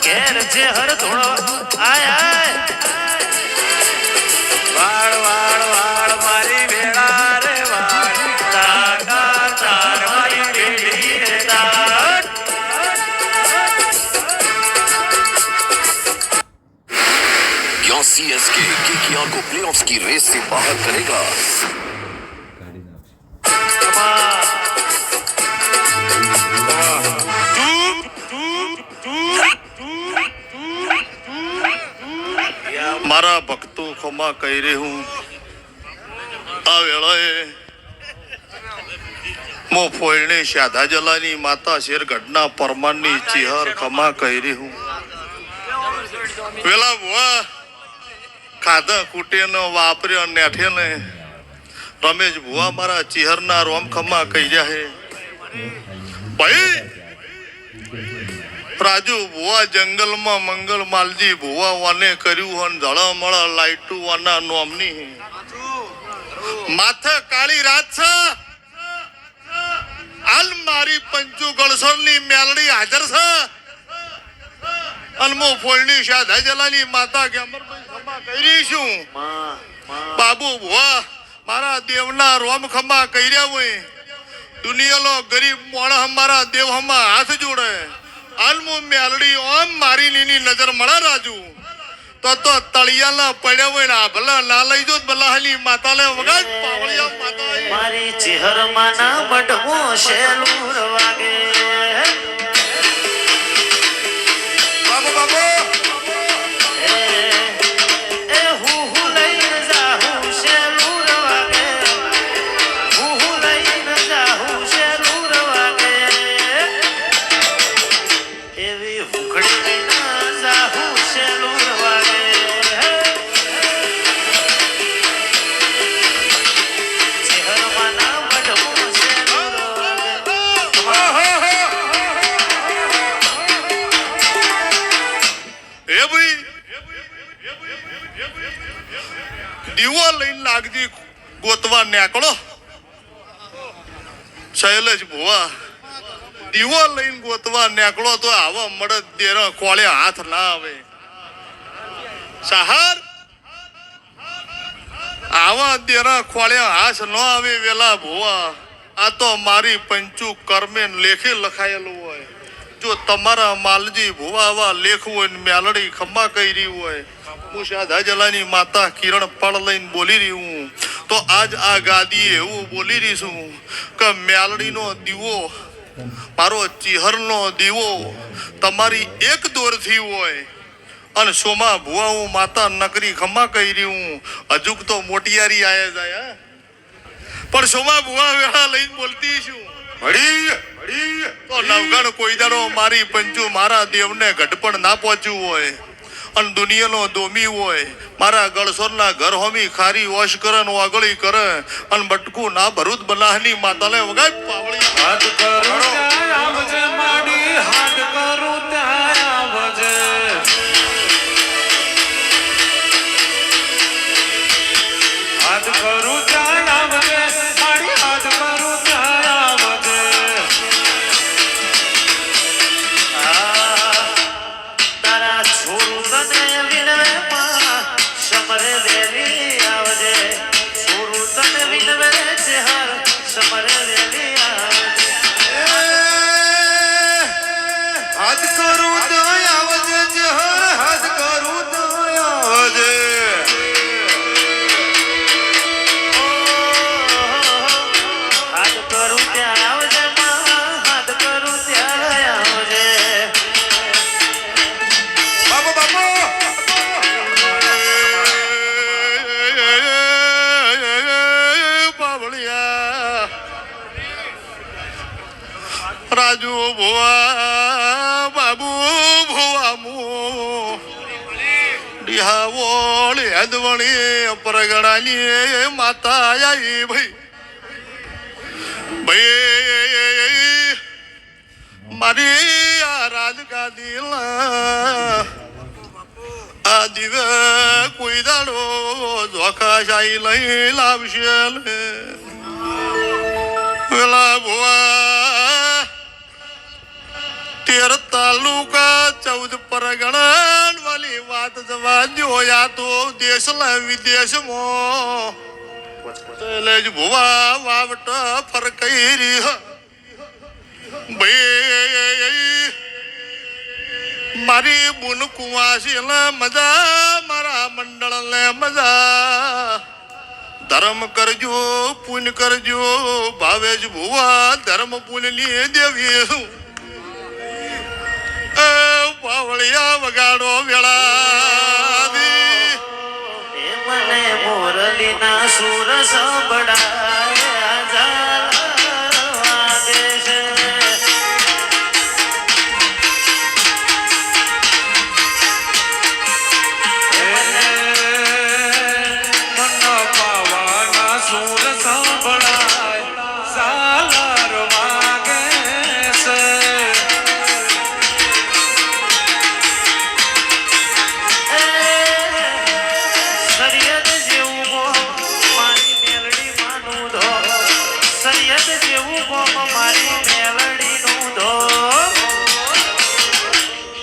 ભુવાના ઘેર છે હર ધોળો આય આય વાળ વાળ વાળ મારી વેળા રે વાળ તાકા તાર મારી વેળી રે તાર Yon CSK KKR को प्लेऑफ्स की रेस से बाहर करेगा ખમા રહ્યું હું. આ વેળાએ મો ફોયણે શાધા જલાની માતા શેરગઢના પરમાનની ચિહર ખમા કહી રે હું. વેલા ભુવા, ખાધા કુટેનો વાપર્યો નેઠે ને રમેશ ભુવા મારા ચિહરના રોમ ખમા કહી જાહે. ભાઈ રાજુ ભુવા જંગલમાં મંગલ માલજી ભુવા વાને કર્યું હોન ધળમળ લાઈટુ વાના નોમની. માથે કાળી રાત છે. હાલ મારી પંચુ ગળસરની મેલડી હાજર છે. અનમો ફોલની શાધા જલાની માતા ગેમરભાઈ ખમા કરી છું. બાબુ ભુવા, મારા દેવના રોમ ખમા કર્યા હોય. દુનિયાનો ગરીબ મોણ મારા દેવ હમા હાથ જોડે. આલમુ મેલડી ઓમ મારી લીની નજર મળે રાજુ. તો તો તળિયાલા પડ્યા હોય ને ભલા ના લઈ જો બલાહલી માતાને વગાડ, પાવળિયા માતા મારી ચહેર માના મઢમો શેલુર વાગે. ગોતવા નેકળો શૈલેષ ભુવા. દીવો લઈને ગોતવા નેકળો તો આવો મળદ દેર કોળે હાથ ના આવે. સહાર. આવા દેરા ખોળે હાથ ન આવે વેલા ભુવા. આ તો મારી પંચુ કર્મે લેખે લખાયેલું હોય. જો તમારા માલજી ભુવાવા લેખ હોય ને મેલડી ખમ્મા કરી હોય. હું શાધા જલાની માતા કિરણ પળ લઈને બોલી રહી હું. તો આજ આ ગાદીએ એવું બોલી દઈશું કે મેલડીનો દીવો મારો ચિહરનો દીવો તમારી એક દોરથી હોય. અને સોમા ભુવા હું માતા નકરી ખમા કહી રહી હું હજુક તો મોટિયારી આયા જાય હા? પણ સોમા ભુવા વેળા લઈને બોલતી છું. હળી તો નવગણ કોઈ દાડો મારી પંચુ મારા દેવને ગઢપણ ના પહોંચ્યું હોય. અને દુનિયાનો દોમી હોય. મારા ગળસોરના ઘર હોમી ખારી વોશ કરે ને વાગળી કરે. અને બટકું ના ભરૂત બનાહની માતાને વગાય પાવળી. હાથ કરું ભુવા બાબુ ભુવા મુ ડિહાવોળ હેદવણી પરગણાની માતા આઈ ભાઈ. ભાઈ મારી આ રાજગાદીલા આ દિવે કોઈ દાડો જોખાશાહી લાવશે વેલા તેર તાલુકા, ચૌદ પરગણા વાલી વાત જવા જોયા તો દેશના વિદેશમાં. એટલે જ ભુવા વાવટ ફરકઈ રી. ભાઈ, મારી બુન કુવાસી મજા, મારા મંડળ ને મજા. ધર્મ કરજો, પુન કરજો, ભાવે જ ભુવા ધર્મ પુનની દેવી પાવળિયા વગાડો વેળા મને મોરલીના સુર સંભળાયા ગોમ મારી મેલડીનું ધો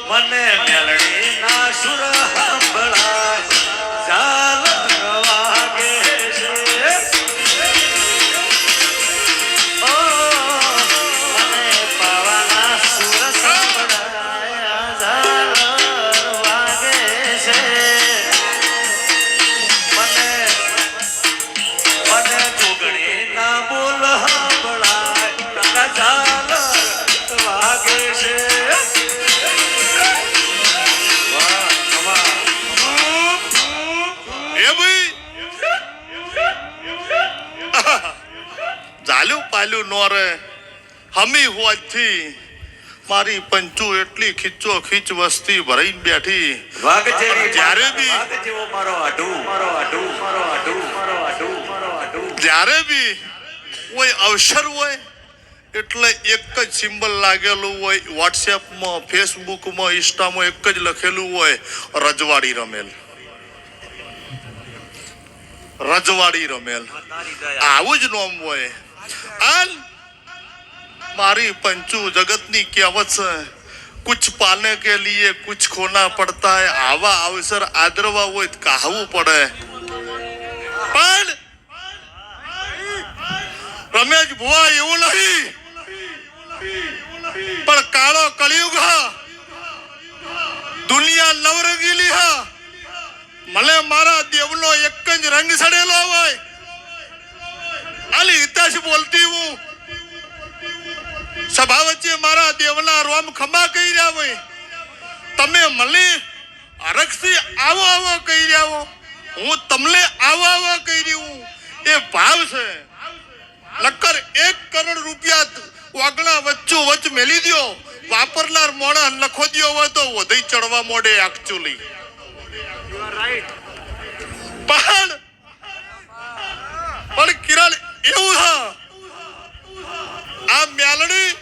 મને પાલ્યું નો રે હમી હોવાથી મારી પંચુ એટલી ખીચો ખીચ વસ્તી ભરાઈને બેઠી. જ્યારે બી- જ્યારે બી કોઈ અવસર હોય એટલે એક જ સિમ્બલ લાગેલું હોય વોટ્સએપમાં ફેસબુકમાં ઇન્સ્ટામાં એક જ લખેલું હોય રજવાડી રમેલ. રજવાડી રમેલ. આવું જ નોમ હોય. આન મારી પંચુ જગતની કહેવત છે, કુછ પાને કે લીએ કુછ ખોના પડતા હે, આવા અવસર આદરવા હોય કહાવું પડે. પણ રમેશ ભુવા, એવું નહીં. પણ કાળો કળિયુગ હા, દુનિયા નવરંગીલી હા. મને મારા દેવનો એક જ રંગ સડેલો હોય. આલી હિતાશ બોલતી હું. સભા વચ્ચે મારા દેવના રોમ ખમા કહી રહ્યા હોય. તમે મને અરક્ષી આવો આવો કહી રહ્યા હો. હું તમને આવો આવો કહી રહ્યું એ ભાવ છે. નક્કર એક કરોડ રૂપિયા વાગણા વચ્ચો વચ્ચ મેલી દ્યો. વાપરનાર મોણા લખો દો હોય તો વધઈ ચડવા મોડે એકચ્યુઅલી પણ પણ કિરણ આ મેલડી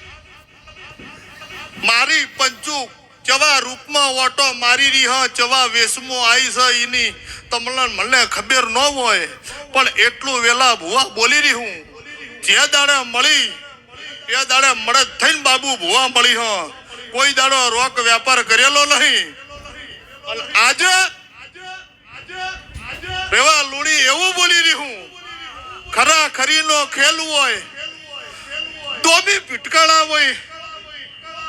મારી પંચુ ચવા રૂપમાં ઓટો મારી રહી, હા, ચવા વેશમાં આવી છે એની. તમને મને ખબર ન હોય, પણ એટલું વેલા ભુવા બોલી રહી હું. જે દાડે મળી, એ દાડે મળે થઈને બાબુ ભુવા મળી, હા. કોઈ દાડો રોક વેપાર કરેલો નહીં. આજે, રેવા લુણી એવું બોલી ખરા ખરીનો ખેલ હોય દોબી પીટકાણા હોય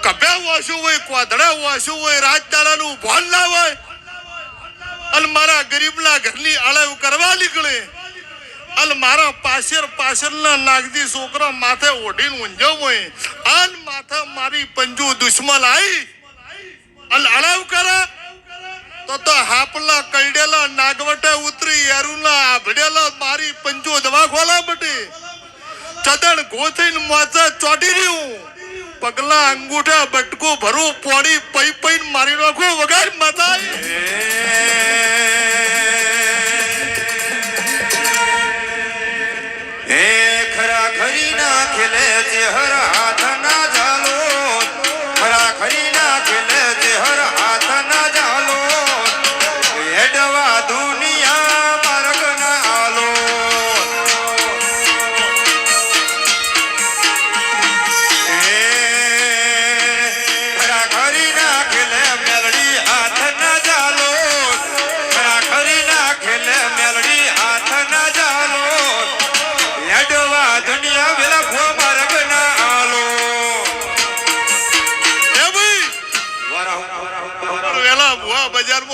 કભ્યા વાસું હોય કોદડા વાસું હોય રાજદાડાનું ભાન ના હોય, અને મારા ગરીબના ઘરની અળાવ કરવા નીકળે, અને મારા પાછળ પાછળના નાગજી છોકરા માથે ઓઢીને ઊંઝો હોય અન માથે મારી પંજુ દુશ્મન આવી અને અળાવ કરે તો તો હાપલા કલડેલા નાગવટે ઉતરી એરુલા આભડેલા મારી પંજો દવા ખોલા બટી. ચદણ ગોથીન મોચા ચોટી રહ્યું. પગલા અંગૂઠા બટકું ભરું, પોણી પઈ પૈન મારી નાખું વગાડ માતા હે ખરા ખરી ના ખેલે ચેહર હાથ ના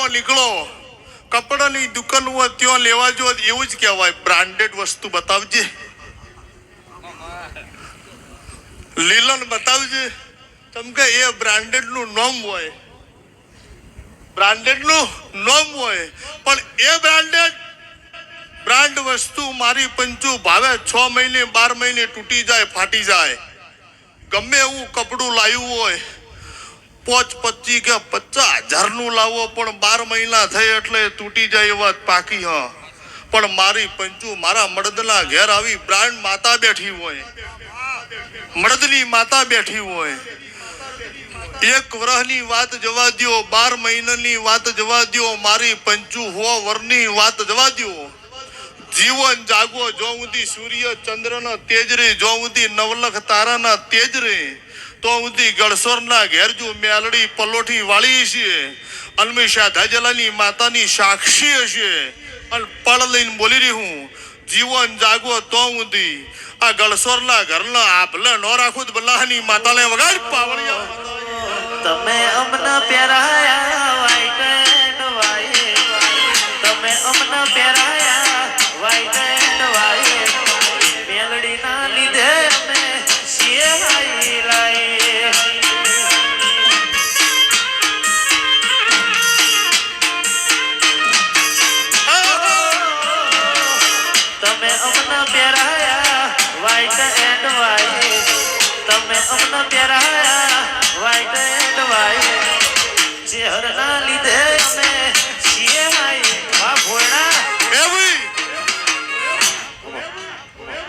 નીકળો. કપડાની દુકાન હોય ત્યાં લેવા જો એવું જ કહેવાય. બ્રાન્ડેડ વસ્તુ બતાવજે. લીલન બતાવજે. તમ કે એ બ્રાન્ડેડનું નોમ હોય. બ્રાન્ડેડનું નોમ હોય. પણ એ બ્રાન્ડેડ બ્રાન્ડ વસ્તુ મારી પંચુ ભાવે છ મહિને બાર મહિને તૂટી જાય, ફાટી જાય. ગમે એવું કપડું લાવ્યું હોય પોચ પચી કે પચાસ હજારનું લાવો, પણ બાર મહિના થઈ એટલે તૂટી જાય એ વાત પાકી, હા. પણ મારી પંચુ, મારા મડદના ઘેર આવી બ્રાન્ડ માતા બેઠી હોય. મડદની માતા બેઠી હોય. એક વરહની વાત જવા દ્યો, બાર મહિનાની વાત જવા દ્યો, મારી પંચુ હો વરની વાત જવા દ્યો. જીવન જાગો જો ઊંધી સૂર્ય ચંદ્રના તેજ રે જો ઊંધી નવલખ તારાના તેજ રે તો ઊંધી ગળસોરના ઘેર જો મેલડી પલોઠી વાળી છે. અલમેશા ધજલાની માતાની સાક્ષી હશે. અને પળ લઈને બોલી રહી હું, જીવન જાગો તો ઊંધી આ ગળસોરના ઘરના આપલે નો રાખું બલ્લાની માતાને વગાડ પાવળિયા તમે અમને પ્યારા તમે અમને પહેરાયા white વાય તમે અમને પહેરાયા white and white. ચહેરના લીધે અમે છીએ હાઈ. આ ભોળા એ ભાઈ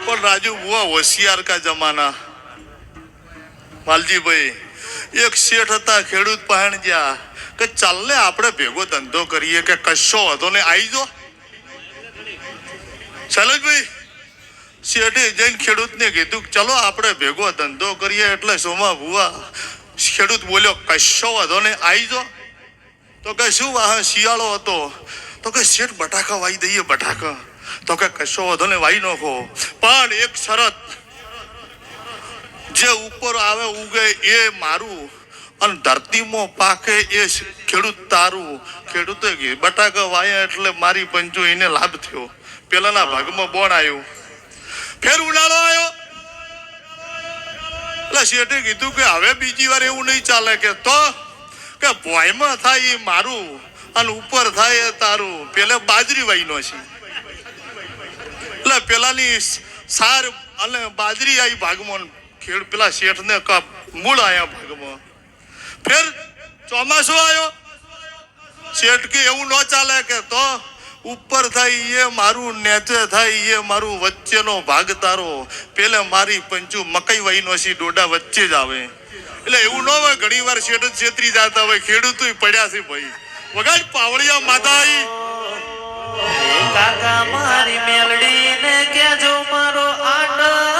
પણ રાજુ બુઆ હોશિયાર કા જમાના માલજીભાઈ, એક શેઠ હતા, ખેડૂત પહેણ ગયા કે ચાલ ને આપણે ભેગો ધંધો કરીએ કે કશો હતો ને આવી જો શૈલેષભાઈ શેઠે જઈને ખેડૂતને કીધું ચલો આપણે ભેગો ધંધો કરીએ એટલે સોમા ભુવા. ખેડૂત બોલ્યો, કશો વાંધો ને આવી જો. તો કે, શું વાહ? શિયાળો હતો. તો કે શેઠ બટાકા વાઈ દઈએ, બટાકા. તો કે, કશો વાંધો ને વાઈ નાખો. પણ એક શરત, જે ઉપર આવે ઉગે એ મારું અને ધરતીમાં પાકે એ ખેડૂત તારું. ખેડૂતે બટાકા વાયા એટલે મારી પંચો એને લાભ થયો. પેલાના ભાગમાં બોણ આવ્યું ફેર ઉનાળો આવ્યો? એટલે શેઠે કીધું કે હવે બીજી વાર એવું નહીં ચાલે કે તો? કે ભોયમાં થાય એ મારું અને ઉપર થાય એ તારું. પેલે બાજરી વાઈનો છે. એટલે પેલાની સાર અને બાજરી આવી ભાગમાં ખેડ પેલા શેઠને કપ મૂળ આયા ભાગમાં. ફેર ચોમાસું આવ્યો? શેઠ કે એવું ન ચાલે કે તો? ઉપર થાય એ મારું નેચે થાય એ મારું વચ્ચેનો ભાગ તારો. પેલે મારી પંચુ મકઈ વહી સી ડોડા વચ્ચે જ આવે. એટલે એવું ન હોય, ઘણી વાર શેઠ છેતરી જતા હોય ખેડૂતો પડ્યા છે ભાઈ. વગાજ પાવળિયા માતા આવી કાકા મારી મેલડી ને કેજો મારો આડા